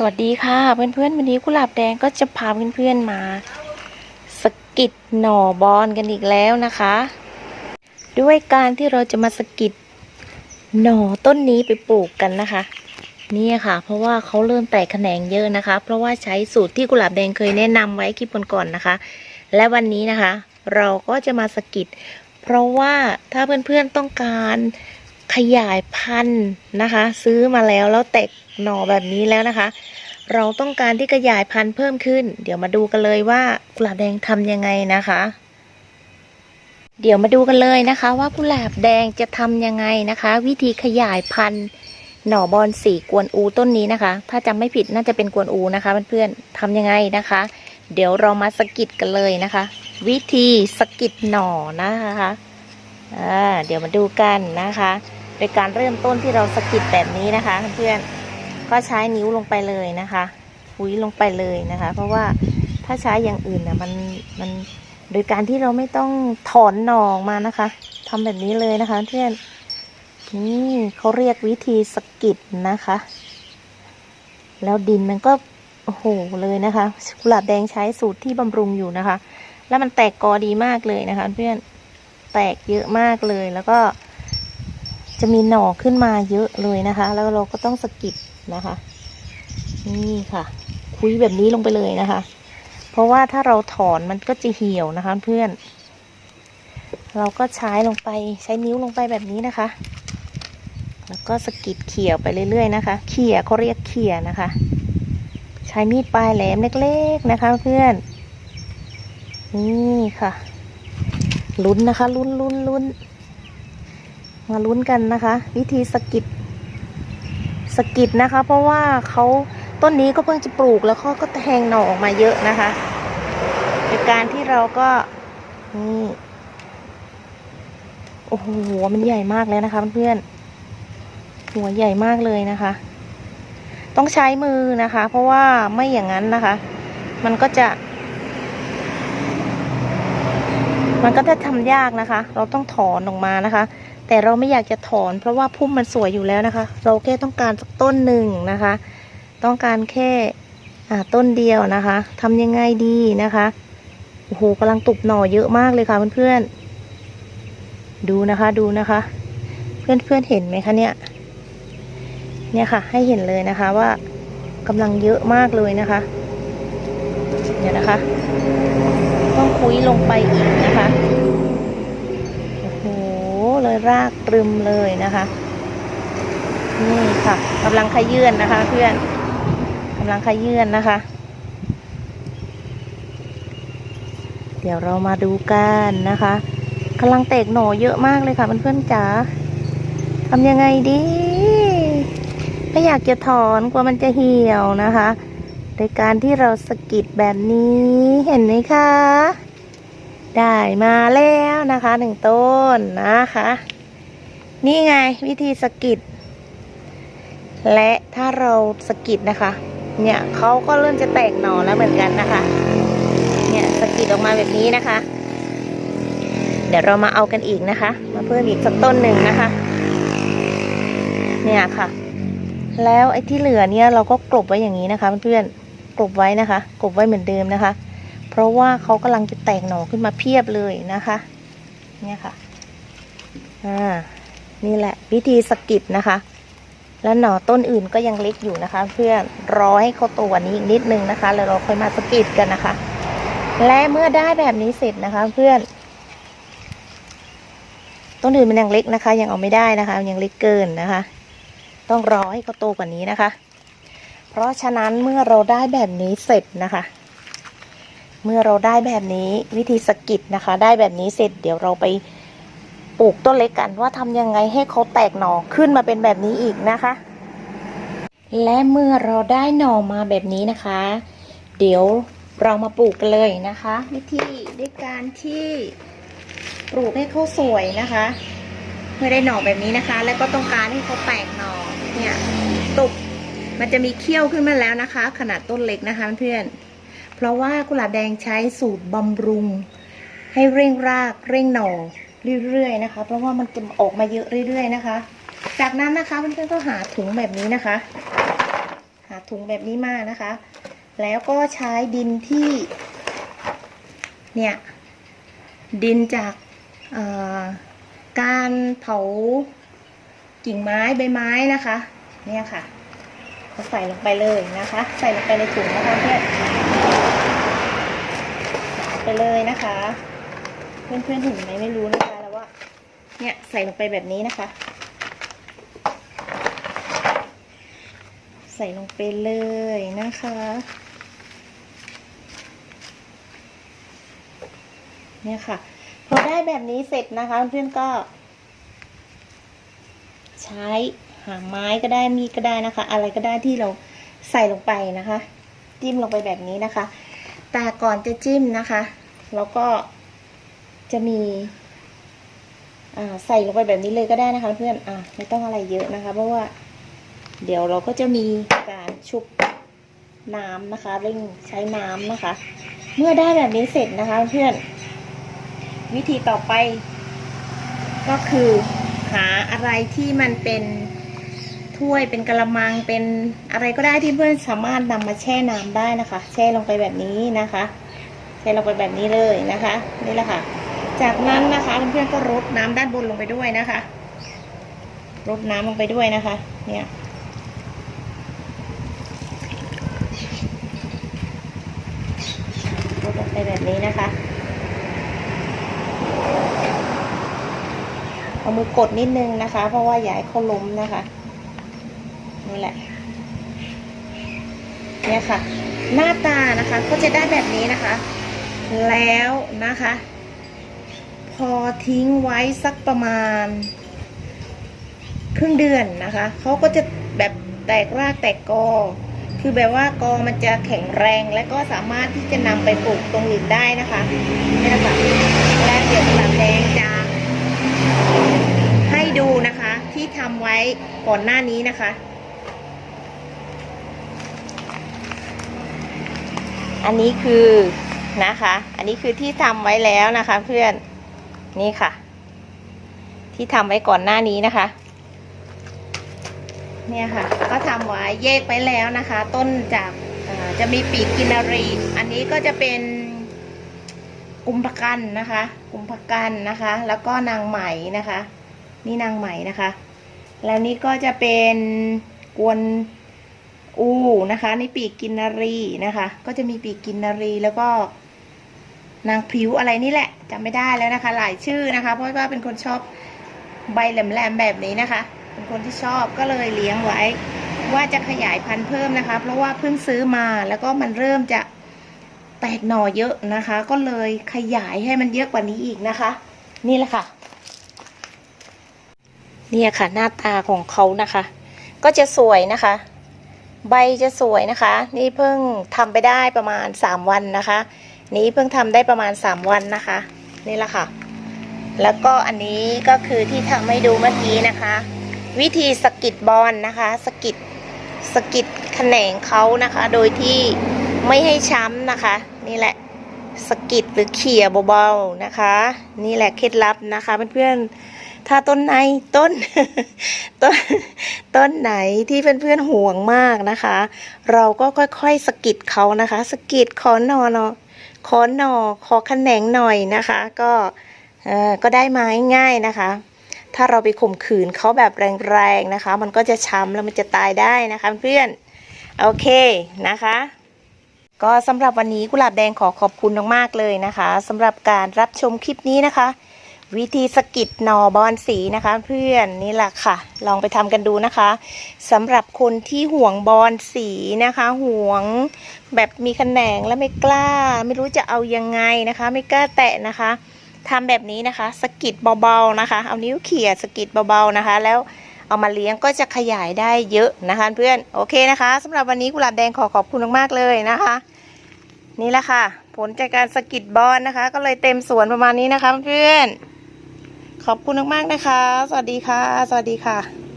สวัสดีค่ะ เพื่อนๆวันนี้กุหลาบแดงก็จะพาเพื่อนๆมาสกิดหน่อบอนกันอีกแล้วนะคะ ด้วยการที่เราจะมาสกิดหน่อต้นนี้ไปปลูกกันนะคะ นี่ค่ะ เพราะว่าเขาเริ่มแตกแขนงเยอะนะคะ เพราะว่าใช้สูตรที่กุหลาบแดงเคยแนะนำไว้คลิปก่อนๆนะคะ และวันนี้นะคะ เราก็จะมาสกิด เพราะว่าถ้าเพื่อนๆต้องการขยายพันธุ์นะคะ ซื้อมาแล้วแล้วแตก หน่อแบบนี้แล้วนะคะ เราต้องการที่ขยายพันธุ์เพิ่มขึ้น เดี๋ยวมาดูกันเลยว่ากุหลาบแดงทำยังไงนะคะ เดี๋ยวมาดูกันเลยนะคะ ว่ากุหลาบแดงจะทำยังไงนะคะ วิธีขยายพันธุ์หน่อบอนสีกวนอูต้นนี้นะคะ ถ้าจำไม่ผิดน่าจะเป็นกวนอูนะคะเพื่อนๆทำยังไงนะคะ เดี๋ยวเรามาสกิดกันเลยนะคะ วิธีสกิดหน่อนะคะเดี๋ยวมาดูกันนะคะ โดยการเริ่มต้นที่เราสกิดแบบนี้นะคะเพื่อนๆ ก็ใช้นิ้วลงไปเลยนะคะหุยลงไปเลยนะคะ เพราะว่าถ้าใช้อย่างอื่นนะมันมันโดยการที่เราไม่ต้องถอนหนอออกมานะคะทำแบบนี้เลยนะคะเพื่อนนี่เขาเรียกวิธีสกิดนะคะ แล้วดินมันก็โอ้โหเลยนะคะกุหลาบแดงใช้สูตรที่บำรุงอยู่นะคะ แล้วมันแตกกอดีมากเลยนะคะ เพื่อนแตกเยอะมากเลยแล้วก็จะมีหน่อขึ้นมาเยอะเลยนะคะ แล้วเราก็ต้องสกิด นะคะ นี่ค่ะ คุยแบบนี้ลงไปเลยนะคะ เพราะว่าถ้าเราถอนมันก็จะเหี่ยวนะคะเพื่อน เราก็ใช้ลงไปใช้นิ้วลงไปแบบนี้นะคะ แล้วก็สกิดเขี่ยไปเรื่อยๆนะคะ เขี่ยเขาเรียกเขี่ยนะคะ ใช้มีดปลายแหลมเล็ก ๆนะคะ เพื่อน นี่ค่ะ ลุ้นนะคะ ลุ้นลุ้นลุ้นมาลุ้นกันนะคะ วิธีสกิด สกิดนะคะ เพราะว่าเขาต้นนี้ก็เพิ่งจะปลูกแล้วเขาก็แทงหน่อออกมาเยอะนะคะในการที่เราก็นี่โอ้โหหัวมันใหญ่มากเลยนะคะเพื่อนๆหัวใหญ่มากเลยนะคะ ต้องใช้มือนะคะ เพราะว่าไม่อย่างนั้นนะคะ มันก็จะ มันก็จะทำยากนะคะ เราต้องถอนออกมานะคะ แต่เราไม่อยากจะถอน เพราะว่าพุ่มมันสวยอยู่แล้วนะคะ เราแค่ต้องการสักต้นหนึ่งนะคะ ต้องการแค่ต้นเดียวนะคะทำยังไงดีนะคะโอ้โหกำลังตุบหน่อเยอะมากเลยค่ะเพื่อนๆดูนะคะดูนะคะ เพื่อนๆเห็นไหมคะเนี่ยเนี่ยค่ะ ให้เห็นเลยนะคะว่ากำลังเยอะมากเลยนะคะเนี่ยนะคะ ต้องคุยลงไปอีกนะคะ รากตรึมเลยนะคะ นี่ค่ะกำลังขยื่นนะคะ เพื่อนกำลังขยื่นนะคะ เดี๋ยวเรามาดูกันนะคะกำลังแตกหน่อเยอะมากเลยค่ะเพื่อนๆจ๋าทำยังไงดีไม่อยากจะถอนกลัวมันจะเหี่ยวนะคะ โดยการที่เราสกิดแบบนี้เห็นไหมคะ ได้มาแล้วนะคะหนึ่งต้นนะคะ นี่ไงวิธีสกิด และถ้าเราสกิดนะคะ เนี่ยเขาก็เริ่มจะแตกหน่อแล้วเหมือนกันนะคะ เนี่ยสกิดออกมาแบบนี้นะคะ เดี๋ยวเรามาเอากันอีกนะคะ มาเพิ่มอีกสักต้นหนึ่งนะคะ เนี่ยค่ะ แล้วไอ้ที่เหลือเนี่ยเราก็กลบไว้อย่างนี้นะคะเพื่อนๆกลบไว้นะคะ กลบไว้เหมือนเดิมนะคะ ราะว่าเขากำลังจะแตกหน่อขึ้นมาเพียบเลยนะคะ เนี่ยค่ะ อ่า นี่แหละ วิธีสกิดนะคะ แล้วหน่อต้นอื่นก็ยังเล็กอยู่นะคะ เพื่อนรอให้เขาโตกว่านี้อีกนิดนึงนะคะ แล้วเราค่อยมาสกิดกันนะคะ และเมื่อได้แบบนี้เสร็จนะคะ เพื่อน ต้นอื่นมันยังเล็กนะคะ ยังเอาไม่ได้นะคะ ยังเล็กเกินนะคะ ต้องรอให้เขาโตกว่านี้นะคะ เพราะฉะนั้นเมื่อเราได้แบบนี้เสร็จนะคะ เมื่อเราได้แบบนี้วิธีสกิดนะคะ ได้แบบนี้เสร็จเดี๋ยวเราไปปลูกต้นเล็กกันว่าทำยังไงให้เขาแตกหน่อขึ้นมาเป็นแบบนี้อีกนะคะ และเมื่อเราได้หน่อมาแบบนี้นะคะ เดี๋ยวเรามาปลูกกันเลยนะคะ วิธีด้วยการที่ปลูกให้เขาสวยนะคะ เมื่อได้หน่อแบบนี้นะคะ แล้วก็ต้องการให้เขาแตกหน่อเนี่ยตุบมันจะมีเขี้ยวขึ้นมาแล้วนะคะ ขนาดต้นเล็กนะคะเพื่อนๆ เพราะว่ากุหลาบแดงใช้สูตรบำรุง ให้เร่งรากเร่งหน่อเรื่อยๆนะคะ เพราะว่ามันจะออกมาเยอะเรื่อย ๆ นะคะ จากนั้นนะคะเพื่อนๆก็หาถุงแบบนี้นะคะ หาถุงแบบนี้มานะคะ แล้วก็ใช้ดินที่เนี่ยดินจากการเผากิ่งไม้ใบไม้นะคะ เนี่ยค่ะก็ใส่ลงไปเลยนะคะ ใส่ลงไปในถุงนะคะเพื่อน ไปเลยนะคะเพื่อนเพื่อนๆเห็นไหมไม่รู้นะคะแล้วว่า เนี่ยใส่ลงไปแบบนี้นะคะ ใส่ลงไปเลยนะคะ เนี่ยค่ะ พอได้แบบนี้เสร็จนะคะ เพื่อนๆก็ ใช้หางไม้ก็ได้มีก็ได้นะคะ อะไรก็ได้ที่เราใส่ลงไปนะคะ จิ้มลงไปแบบนี้นะคะ แต่ก่อนจะจิ้มนะคะเราก็จะมีใส่ลงไปแบบนี้เลยก็ได้นะคะเพื่อนอ่าไม่ต้องอะไรเยอะนะคะ เพราะว่า เดี๋ยวเราก็จะมีการชุบน้ำนะคะ เร่งใช้น้ำนะคะ เมื่อได้แบบนี้เสร็จนะคะ เพื่อน วิธีต่อไป ก็คือหาอะไรที่มันเป็น ถ้วยเป็นกระมังเป็นอะไรก็ได้ที่เพื่อนสามารถนำมาแช่น้ำได้นะคะ แช่ลงไปแบบนี้นะคะ แช่ลงไปแบบนี้เลยนะคะนี่แหละค่ะ จากนั้นนะคะเพื่อนๆก็รดน้ำด้านบนลงไปด้วยนะคะรดน้ำลงไปด้วยนะคะ เนี่ยรดลงไปแบบนี้นะคะเอามือกดนิดนึงนะคะ เพราะว่าอย่าให้เขาล้มนะคะ นี่แหละ เนี่ยค่ะ หน้าตานะคะ ก็จะได้แบบนี้นะคะ แล้วนะคะ พอทิ้งไว้สักประมาณ ครึ่งเดือนนะคะ เขาก็จะแบบแตกรากแตกกอ คือแบบว่ากอมันจะแข็งแรงและก็สามารถที่จะนำไปปลูกตรงอื่นได้นะคะนี่นะคะและเดี๋ยวหลังแดงจะให้ดูนะคะที่ทำไว้ก่อนหน้านี้นะคะ อันนี้คือนะคะ อันนี้คือที่ทำไว้แล้วนะคะ เพื่อนนี่ค่ะ ที่ทำไว้ก่อนหน้านี้นะคะ เนี่ยค่ะ ก็ทำไว้แยกไปแล้วนะคะ ต้นจากจะมีปีกกินารี อันนี้ก็จะเป็นกุมภกันนะคะ กุมภกันนะคะ แล้วก็นางไหมนะคะ นี่นางไหมนะคะ แล้วนี่ก็จะเป็นกวน อูนะคะนี่ปีกกินนารีนะคะ ก็จะมีปีกกินนารีแล้วก็ นางพริ้วอะไรนี่แหละจำไม่ได้แล้วนะคะ หลายชื่อนะคะ เพราะว่าเป็นคนชอบใบแหลมๆแบบนี้นะคะ เป็นคนที่ชอบก็เลยเลี้ยงไว้ ว่าจะขยายพันธุ์เพิ่มนะคะ เพราะว่าเพิ่งซื้อมาแล้วก็มันเริ่มจะแตกหน่อเยอะนะคะ ก็เลยขยายให้มันเยอะกว่านี้อีกนะคะ นี่แหละค่ะ เนี่ยค่ะหน้าตาของเขานะคะ ก็จะสวยนะคะ ใบจะสวยนะคะ นี่เพิ่งทำไปได้ประมาณสามวันนะคะ นี้เพิ่งทำได้ประมาณสามวันนะคะ นี่แหละค่ะ แล้วก็อันนี้ก็คือที่ทำให้ดูเมื่อกี้นะคะ วิธีสกิดบอลนะคะสกิดสกิดแขนงเขานะคะ โดยที่ไม่ให้ช้ำนะคะ นี่แหละสกิดหรือเขี่ยเบาๆนะคะ นี่แหละเคล็ดลับนะคะเพื่อนๆ ถ้าต้นไหนต้นต้นต้นไหนที่เพื่อนๆห่วงมากนะคะ เราก็ค่อยๆสกิดเขานะคะสกิดขอหนอเนาะขอหนอขอแขนงหน่อยนะคะ ก็เออก็ได้มาง่ายๆนะคะ ถ้าเราไปข่มขืนเขาแบบแรงๆนะคะ มันก็จะช้ำแล้วมันจะตายได้นะคะเพื่อนโอเคนะคะก็สำหรับวันนี้กุหลาบแดงขอขอบคุณมากๆเลยนะคะสำหรับการรับชมคลิปนี้นะคะ วิธีสกิดหนอบอนสีนะคะเพื่อนนี่แหละค่ะ ลองไปทำกันดูนะคะสำหรับคนที่ห่วงบอนสีนะคะ ห่วงแบบมีแขนงและไม่กล้า ไม่รู้จะเอายังไงนะคะ ไม่กล้าแตะนะคะทำแบบนี้นะคะสกิดเบาๆนะคะ เอานิ้วเขี่ยสกิดเบาๆนะคะ แล้วเอามาเลี้ยงก็จะขยายได้เยอะนะคะ เพื่อนโอเคนะคะสำหรับวันนี้กุหลาบแดงขอขอบคุณมากๆเลยนะคะ นี่แหละค่ะ ผลจากการสกิดบอลนะคะ ก็เลยเต็มสวนประมาณนี้นะคะเพื่อน ขอบคุณมากๆนะคะ สวัสดีค่ะ สวัสดีค่ะ